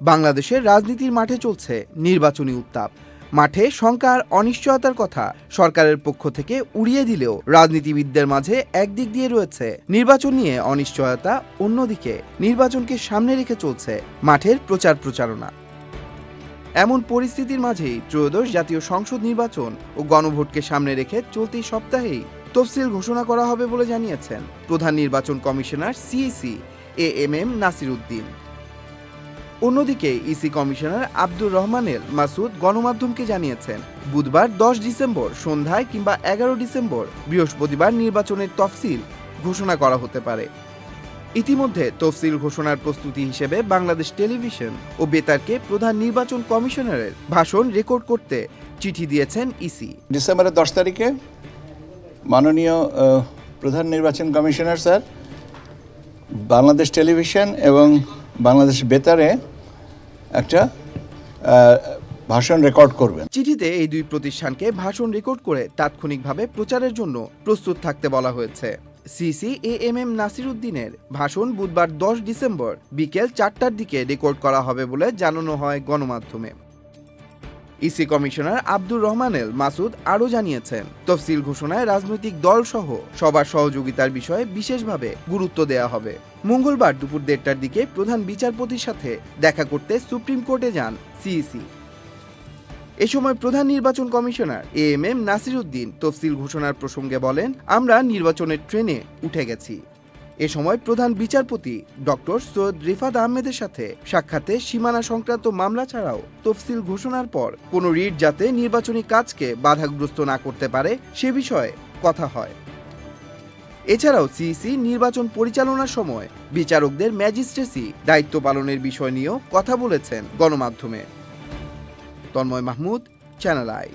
বাংলাদেশের রাজনীতির মাঠে চলছে নির্বাচনী উত্তাপ। মাঠে শঙ্কা আর অনিশ্চয়তার কথা সরকারের পক্ষ থেকে উড়িয়ে দিলেও রাজনীতিবিদদের মাঝে একদিক দিয়ে রয়েছে নির্বাচন নিয়ে অনিশ্চয়তা, অন্যদিকে নির্বাচনকে সামনে রেখে চলছে মাঠের প্রচার প্রচারণা। এমন পরিস্থিতির মাঝেই ত্রয়োদশ জাতীয় সংসদ নির্বাচন ও গণভোটকে সামনে রেখে চলতি সপ্তাহেই তফসিল ঘোষণা করা হবে বলে জানিয়েছেন প্রধান নির্বাচন commissioner CEC A M M Nasir Uddin. অন্যদিকে ইসি কমিশনার আব্দুর রহমানের মাসুদ গণমাধ্যমকে জানিয়েছেন, বুধবার দশ ডিসেম্বর সন্ধ্যায় কিংবা এগারো ডিসেম্বর বৃহস্পতিবার নির্বাচনের তফসিল ঘোষণা করা হতে পারে। ইতিমধ্যে তফসিল ঘোষণার প্রস্তুতি হিসেবে বাংলাদেশ টেলিভিশন ও বেতারকে প্রধান নির্বাচন কমিশনারের ভাষণ রেকর্ড করতে চিঠি দিয়েছেন ইসি। ডিসেম্বরের দশ তারিখে মাননীয় প্রধান নির্বাচন কমিশনার স্যার, বাংলাদেশ টেলিভিশন এবং বাংলাদেশ বেতারে একটা ভাষণ রেকর্ড করবেন। চিঠিতে এই দুই প্রতিষ্ঠানকে ভাষণ রেকর্ড করে তাৎক্ষণিকভাবে প্রচারের জন্য প্রস্তুত থাকতে বলা হয়েছে। CC A M M Nasir উদ্দিনের ভাষণ বুধবার দশ ডিসেম্বর বিকেল চারটার দিকে রেকর্ড করা হবে বলে জানানো হয় গণমাধ্যমে। ইসি কমিশনার আব্দুর রহমানেল মাসুদ আরও জানিয়েছেন, তফসিল ঘোষণায় রাজনৈতিক দল সহ সবার সহযোগিতার বিষয়ে বিশেষভাবে গুরুত্ব দেওয়া হবে। মঙ্গলবার দুপুর দেড়টার দিকে প্রধান বিচারপতির সাথে দেখা করতে সুপ্রিম কোর্টে যান সিইসি। এ সময় প্রধান নির্বাচন commissioner A M M Nasir Uddin তফসিল ঘোষণার প্রসঙ্গে বলেন, আমরা নির্বাচনের ট্রেনে উঠে গেছি। এ সময় প্রধান বিচারপতি ডক্টর সৈয়দ রিফাত আহমেদের সাথে সাক্ষাতে সীমানা সংক্রান্ত মামলা ছাড়াও তফসিল ঘোষণার পর কোনো রিট যাতে নির্বাচনী কাজকে বাধাগ্রস্ত না করতে পারে সে বিষয়ে কথা হয়। এছাড়াও সিইসি নির্বাচন পরিচালনার সময় বিচারকদের ম্যাজিস্ট্রেসি দায়িত্ব পালনের বিষয় নিয়েও কথা বলেছেন গণমাধ্যমে। Tanmoy Mahmud channel I